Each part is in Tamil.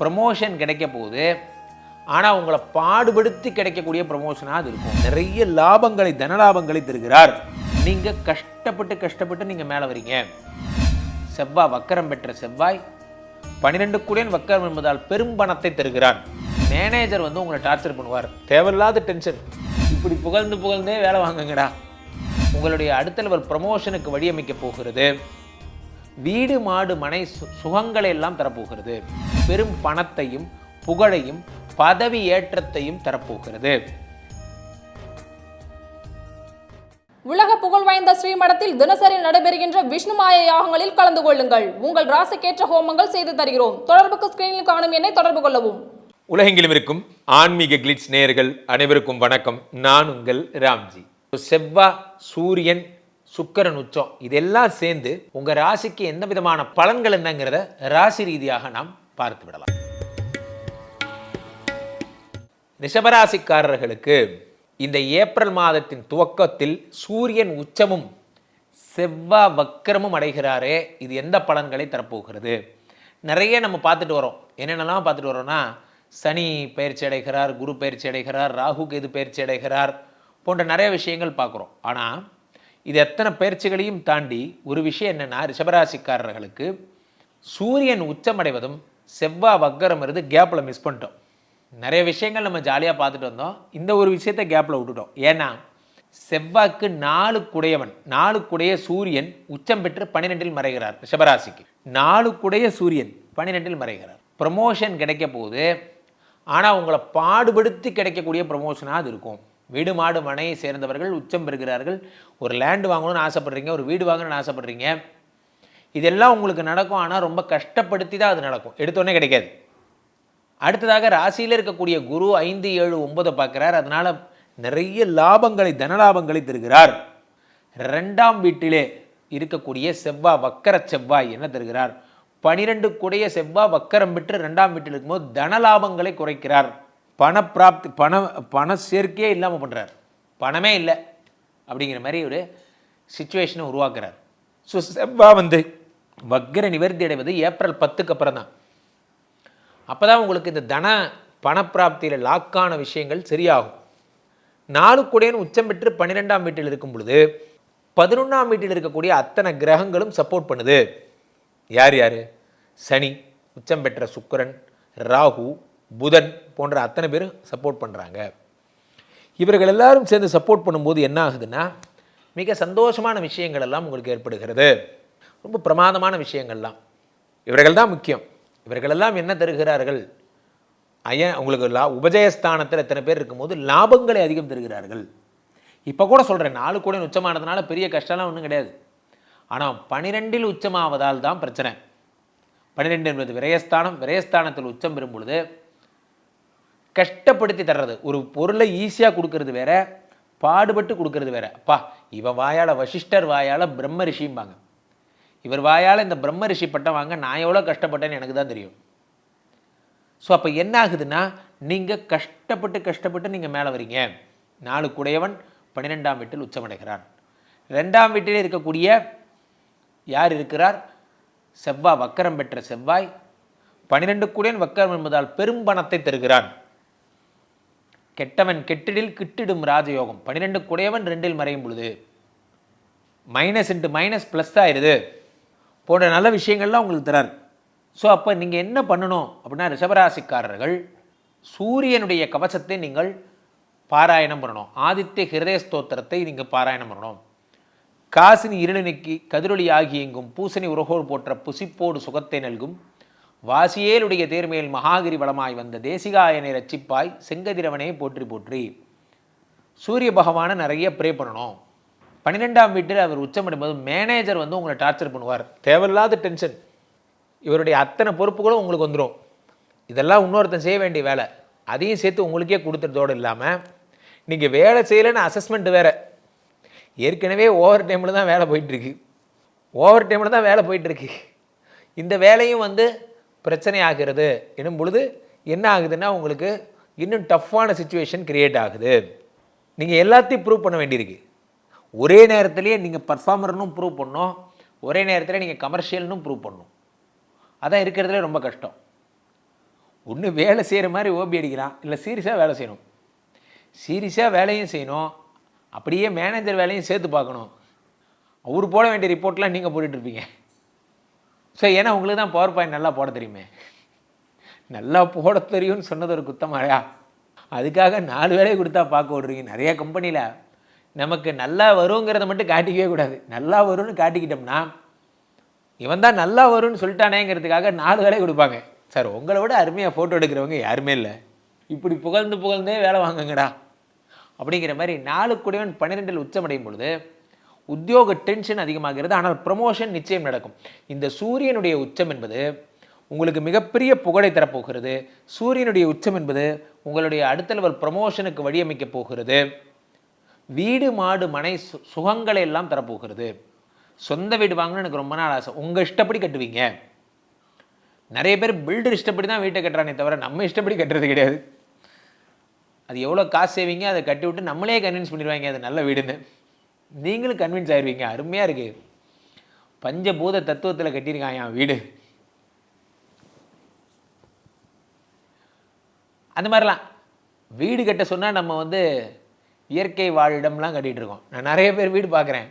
ப்ரமோஷன் கிடைக்க போகுது ஆனால் உங்களை பாடுபடுத்தி கிடைக்கக்கூடிய ப்ரமோஷனாக அது இருக்கும். நிறைய லாபங்களை தனலாபங்களை தருகிறார். நீங்கள் கஷ்டப்பட்டு கஷ்டப்பட்டு நீங்கள் மேலே வரீங்க. செவ்வாய் வக்கரம் பெற்ற செவ்வாய் பன்னிரெண்டு கூடியன் வக்கரம் என்பதால் பெரும் பணத்தை தருகிறார். மேனேஜர் வந்து உங்களை டார்ச்சர் பண்ணுவார். தேவையில்லாத டென்ஷன் இப்படி புகழ்ந்து புகழ்ந்தே வேலை வாங்குங்கடா. உங்களுடைய அடுத்த லெவல் ப்ரமோஷனுக்கு வழியமைக்க போகிறது. வீடு மாடு மனை சு- சுகங்களை எல்லாம் தரப்போகிறது. பெரும் பணத்தையும் புகழையும் பதவி ஏற்றத்தையும் தரப்போகிறது. உலக புகழ் வாய்ந்த ஸ்ரீமடத்தில் தினசரி நடைபெறுகின்ற விஷ்ணுமாய யாகங்களில் கலந்து கொள்ளுங்கள். உங்கள் ராசிக்கேற்ற ஹோமங்கள் செய்து தருகிறோம். தொடர்புக்கு ஸ்கிரீனில் காணும் எண்ணை தொடர்பு கொள்ளவும். உலகெங்கிலும் இருக்கும் ஆன்மீக கிளிட்ஸ் நேயர்கள் அனைவருக்கும் வணக்கம். நான் உங்கள் ராம்ஜி. செவ்வா சூரியன் சுக்கரன் உச்சம். இதெல்லாம் சேர்ந்து உங்கள் ராசிக்கு எந்த விதமான பலன்கள் என்னங்கிறத ராசி ரீதியாக நாம் பார்த்து விடலாம். ரிஷபராசிக்காரர்களுக்கு இந்த ஏப்ரல் மாதத்தின் துவக்கத்தில் சூரியன் உச்சமும் செவ்வா வக்கரமும் அடைகிறாரே. இது எந்த பலன்களை தரப்போகிறது? நிறைய நம்ம பார்த்துட்டு வரோம். என்னென்னலாம் பார்த்துட்டு வரோம்னா சனி பயிற்சி அடைகிறார் குரு பயிற்சி அடைகிறார் ராகு கேது பயிற்சி அடைகிறார் போன்ற நிறைய விஷயங்கள் பார்க்குறோம். ஆனால் இது எத்தனை பயிற்சிகளையும் தாண்டி ஒரு விஷயம் என்னென்னா ரிஷபராசிக்காரர்களுக்கு சூரியன் உச்சமடைவதும் செவ்வாய் வக்கரம் இருந்து கேப்பில் மிஸ் பண்ணிட்டோம். நிறைய விஷயங்கள் நம்ம ஜாலியாக பார்த்துட்டு வந்தோம். இந்த ஒரு விஷயத்தை கேப்பில் விட்டுட்டோம். ஏன்னா செவ்வாய்க்கு நாலு குடையவன் நாலு குடைய சூரியன் உச்சம் பெற்று பன்னிரெண்டில் மறைகிறார் ரிஷபராசிக்கு. நாலு குடைய சூரியன் பன்னிரெண்டில் மறைகிறார். ப்ரமோஷன் கிடைக்க போகுது. ஆனால் உங்களை பாடுபடுத்தி கிடைக்கக்கூடிய ப்ரமோஷனாக அது இருக்கும். வீடு மாடு மனையை சேர்ந்தவர்கள் உச்சம் பெறுகிறார்கள். ஒரு லேண்டு வாங்கணும்னு ஆசைப்படுறீங்க ஒரு வீடு வாங்கணும்னு ஆசைப்படுறீங்க. இதெல்லாம் உங்களுக்கு நடக்கும். ஆனால் ரொம்ப கஷ்டப்படுத்தி தான் அது நடக்கும். எடுத்தோடனே கிடைக்காது. அடுத்ததாக ராசியில் இருக்கக்கூடிய குரு ஐந்து ஏழு ஒன்பதை பார்க்குறார். அதனால் நிறைய லாபங்களை தனலாபங்களை தருகிறார். ரெண்டாம் வீட்டிலே இருக்கக்கூடிய செவ்வாய் வக்கர செவ்வாய் என்ன தருகிறார்? பனிரெண்டு கூடைய செவ்வாய் வக்கரம் பெற்று ரெண்டாம் வீட்டில் இருக்கும்போது தனலாபங்களை குறைக்கிறார். பணப்பிராப்தி பண பண சேர்க்கையே இல்லாமல் பண்ணுறார் பணமே இல்லை. அப்படிங்கிற மாதிரி ஒரு சுச்சுவேஷனை உருவாக்குறார். ஸோ செவ்வாய் வந்து வக்கர நிவர்த்தி அடைவது ஏப்ரல் பத்துக்கு அப்புறம் தான். அப்போ தான் உங்களுக்கு இந்த தன பணப்பிராப்தியில் லாக்கான விஷயங்கள் சரியாகும். நாலு கூடையன் உச்சம் பெற்று பன்னிரெண்டாம் வீட்டில் இருக்கும் பொழுது பதினொன்றாம் வீட்டில் இருக்கக்கூடிய அத்தனை கிரகங்களும் சப்போர்ட் பண்ணுது. யார் யார்? சனி உச்சம் பெற்ற சுக்கரன் ராகு புதன் போன்ற அத்தனை பேரும் சப்போர்ட் பண்ணுறாங்க இவர்கள் எல்லாரும் சேர்ந்து சப்போர்ட் பண்ணும்போது என்ன ஆகுதுன்னா மிக சந்தோஷமான விஷயங்கள் எல்லாம் உங்களுக்கு ஏற்படுகிறது. ரொம்ப பிரமாதமான விஷயங்கள்லாம். இவர்கள் தான் முக்கியம். இவர்களெல்லாம் என்ன தருகிறார்கள்? ஐயன் உங்களுக்கு லா உபஜயஸ்தானத்தில் எத்தனை பேர் இருக்கும்போது லாபங்களை அதிகம் தருகிறார்கள். இப்போ கூட சொல்கிறேன் நாலு கூட உச்சமானதுனால பெரிய கஷ்டம்லாம் ஒன்றும் கிடையாது. ஆனால் பனிரெண்டில் உச்சமாவதால் தான் பிரச்சனை. பன்னிரெண்டு என்பது விரயஸ்தானம் விரயஸ்தானத்தில் உச்சம் பெறும் பொழுது கஷ்டப்படுத்தி தர்றது. ஒரு பொருளை ஈஸியாக கொடுக்கறது வேற பாடுபட்டு கொடுக்கறது வேற. அப்பா இவன் வாயால் வசிஷ்டர் வாயால் பிரம்ம ரிஷிம்பாங்க. இவர் வாயால் இந்த பிரம்ம ரிஷி பட்டம் வாங்க நான் எவ்வளோ கஷ்டப்பட்டேன்னு எனக்கு தான் தெரியும். ஸோ அப்போ என்ன ஆகுதுன்னா நீங்கள் கஷ்டப்பட்டு கஷ்டப்பட்டு நீங்கள் மேலே வரீங்க. நாலு குடையவன் பன்னிரெண்டாம் வீட்டில் உச்சமடைகிறான். ரெண்டாம் வீட்டிலே இருக்கக்கூடிய யார் இருக்கிறார்? செவ்வாய் வக்கரம் பெற்ற செவ்வாய். பன்னிரெண்டு குடையன் வக்கரம் என்பதால் பெரும் பணத்தை தருகிறான். கெட்டவன் கெட்டிடில் கிட்டிடும் ராஜயோகம். பன்னிரெண்டு குடையவன் ரெண்டில் மறையும் பொழுது. மைனஸ் இன்ட்டு மைனஸ் ப்ளஸ் ஆயிடுது. போன்ற நல்ல விஷயங்கள்லாம் உங்களுக்கு தரார். ஸோ அப்போ நீங்கள் என்ன பண்ணணும் அப்படின்னா ரிஷபராசிக்காரர்கள் சூரியனுடைய கவசத்தை நீங்கள் பாராயணம் பண்ணணும். ஆதித்ய ஹிரதய ஸ்தோத்திரத்தை நீங்கள் பாராயணம் பண்ணணும். காசினி இருளினிக்கு கதிரொளி ஆகி எங்கும் பூசணி உரகோர் போற்ற புசிப்போடு சுகத்தை நல்கும் வாசியேலுடைய தேர்மையில் மகாகிரி வளமாய் வந்த தேசிகாயனை ரச்சிப்பாய் செங்கதிரவனே போற்றி போற்றி. சூரிய பகவானை நிறைய ப்ரே பண்ணணும். பன்னிரெண்டாம் வீட்டில் அவர் உச்சமடைம்போது மேனேஜர் வந்து உங்களை டார்ச்சர் பண்ணுவார். தேவையில்லாத டென்ஷன் இவருடைய அத்தனை பொறுப்புகளும் உங்களுக்கு வந்துடும் இதெல்லாம் இன்னொருத்தன் செய்ய வேண்டிய வேலை. அதையும் சேர்த்து உங்களுக்கே கொடுத்துட்டதோடு இல்லாமல் நீங்கள் வேலை செய்யலைன்னு அசஸ்மெண்ட் வேறு. ஏற்கனவே ஓவர் டைமில் தான் வேலை போயிட்டுருக்கு ஓவர் டைமில் தான் வேலை போயிட்டுருக்கு இந்த வேலையும் வந்து பிரச்சனை ஆகிறது எனும் பொழுது என்ன ஆகுதுன்னா உங்களுக்கு இன்னும் டஃப்பான சுச்சுவேஷன் க்ரியேட் ஆகுது. நீங்கள் எல்லாத்தையும் ப்ரூவ் பண்ண வேண்டியிருக்கு. ஒரே நேரத்துலேயே நீங்கள் பர்ஃபார்மர்னும் ப்ரூவ் பண்ணணும் ஒரே நேரத்தில் நீங்கள் கமர்ஷியல்னும் ப்ரூவ் பண்ணணும் அதான் இருக்கிறதுல ரொம்ப கஷ்டம். ஒன்று வேலை செய்கிற மாதிரி ஓபி அடிக்கிறான். இல்லை சீரியஸாக வேலை செய்யணும். சீரியஸாக வேலையும் செய்யணும். அப்படியே மேனேஜர் வேலையும் சேர்த்து பார்க்கணும். அவர் போட வேண்டிய ரிப்போர்ட்லாம் நீங்கள் போட்டுட்ருப்பீங்க ஸோ ஏன்னா உங்களுக்கு தான் பவர் பாயிண்ட் நல்லா போட தெரியுமே. நல்லா போட தெரியும்னு சொன்னது ஒரு குத்தமாயா அதுக்காக நாலு வேலையை கொடுத்தா பார்க்க விட்றீங்க நிறையா கம்பெனியில் நமக்கு நல்லா வருங்கிறத மட்டும் காட்டிக்கவே கூடாது. நல்லா வரும்னு காட்டிக்கிட்டோம்னா இவன் தான் நல்லா வரும்னு சொல்லிட்டானேங்கிறதுக்காக நாலு வேலையை கொடுப்பாங்க. சார் உங்களை விட அருமையாக ஃபோட்டோ எடுக்கிறவங்க யாருமே இல்லை. இப்படி புகழ்ந்து புகழ்ந்தே வேலை வாங்குங்கடா. அப்படிங்கிற மாதிரி நாலு கூடவன் பன்னிரெண்டில் உச்சமடையும் பொழுது உத்தியோக டென்ஷன் அதிகமாகிறது ஆனால் ப்ரமோஷன் நிச்சயம் நடக்கும். இந்த சூரியனுடைய உச்சம் என்பது உங்களுக்கு மிகப்பெரிய புகழை தரப்போகிறது. சூரியனுடைய உச்சம் என்பது உங்களுடைய அடுத்த லெவல் ப்ரமோஷனுக்கு வழியமைக்கப் போகிறது. வீடு மாடு மனை சுகங்களை எல்லாம் தரப்போகிறது. சொந்த வீடு வாங்கணும்னு எனக்கு ரொம்ப நாள் ஆசை. உங்கள் இஷ்டப்படி கட்டுவீங்க. நிறைய பேர் பில்டர் இஷ்டப்படி தான் வீட்டை கட்டுறானே தவிர நம்ம இஷ்டப்படி கட்டுறது கிடையாது. அது எவ்வளோ காசு செய்வீங்க அதை கட்டி விட்டு நம்மளே கன்வின்ஸ் பண்ணிடுவாங்க அது நல்ல வீடுன்னு. நீங்களும் கன்வின்ஸ் ஆயிடுவீங்க அருமையாக இருக்குது பஞ்சபூத தத்துவத்தில் கட்டியிருக்கான் என் வீடு. அந்த மாதிரிலாம். வீடு கட்ட சொன்னால் நம்ம வந்து இயற்கை வாழிடம்லாம் கட்டிகிட்டு இருக்கோம். நான் நிறைய பேர் வீடு பார்க்குறேன்.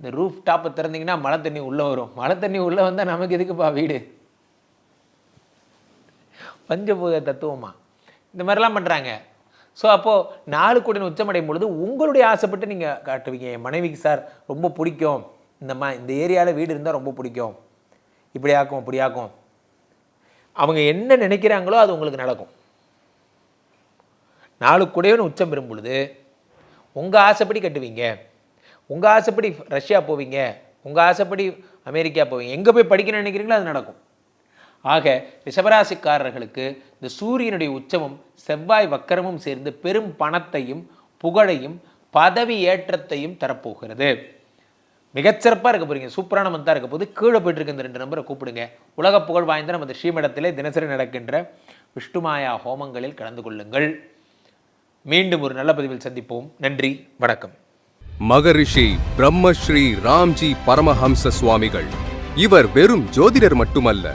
இந்த ரூஃப் டாப்பை திறந்தீங்கன்னா மழை தண்ணி உள்ளே வரும். மழை தண்ணி உள்ளே வந்தால் நமக்கு எதுக்குப்பா வீடு? பஞ்சபூத தத்துவமா? இந்த மாதிரிலாம் பண்ணுறாங்க ஸோ அப்போது நாலு கோடி உச்சமடையும் பொழுது உங்களுடைய ஆசைப்பட்டு நீங்கள் காட்டுவீங்க என் மனைவிக்கு சார் ரொம்ப பிடிக்கும். இந்த மா இந்த ஏரியாவில் வீடு இருந்தால் ரொம்ப பிடிக்கும். இப்படி ஆக்கும் இப்படி ஆக்கும். அவங்க என்ன நினைக்கிறாங்களோ அது உங்களுக்கு நடக்கும். நாலு குடையவன் உச்சம் பெறும் பொழுது உங்கள் ஆசைப்படி கட்டுவீங்க. உங்கள் ஆசைப்படி ரஷ்யா போவீங்க. உங்கள் ஆசைப்படி அமெரிக்கா போவீங்க. எங்கே போய் படிக்கணும்னு நினைக்கிறீங்களோ அது நடக்கும். ஆக ரிஷபராசிக்காரர்களுக்கு இந்த சூரியனுடைய உச்சமும் செவ்வாய் வக்கரமும் சேர்ந்து பெரும் பணத்தையும் புகழையும் பதவி ஏற்றத்தையும் தரப்போகிறது. மிகச்சிறப்பாக இருக்க போகிறீங்க சூப்பரான மந்தாக இருக்க போது கீழே போயிட்டு இருக்க இந்த ரெண்டு நம்பரை கூப்பிடுங்க. உலக புகழ் வாய்ந்த நமது ஸ்ரீமடத்திலே தினசரி நடக்கின்ற விஷ்ணுமாயா ஹோமங்களில் கலந்து கொள்ளுங்கள். மீண்டும் ஒரு நல்ல பதிவில் சந்திப்போம். நன்றி வணக்கம். மகரிஷி பிரம்மஸ்ரீ ராம்ஜி பரமஹம்ச சுவாமிகள். இவர் வெறும் ஜோதிடர் மட்டுமல்ல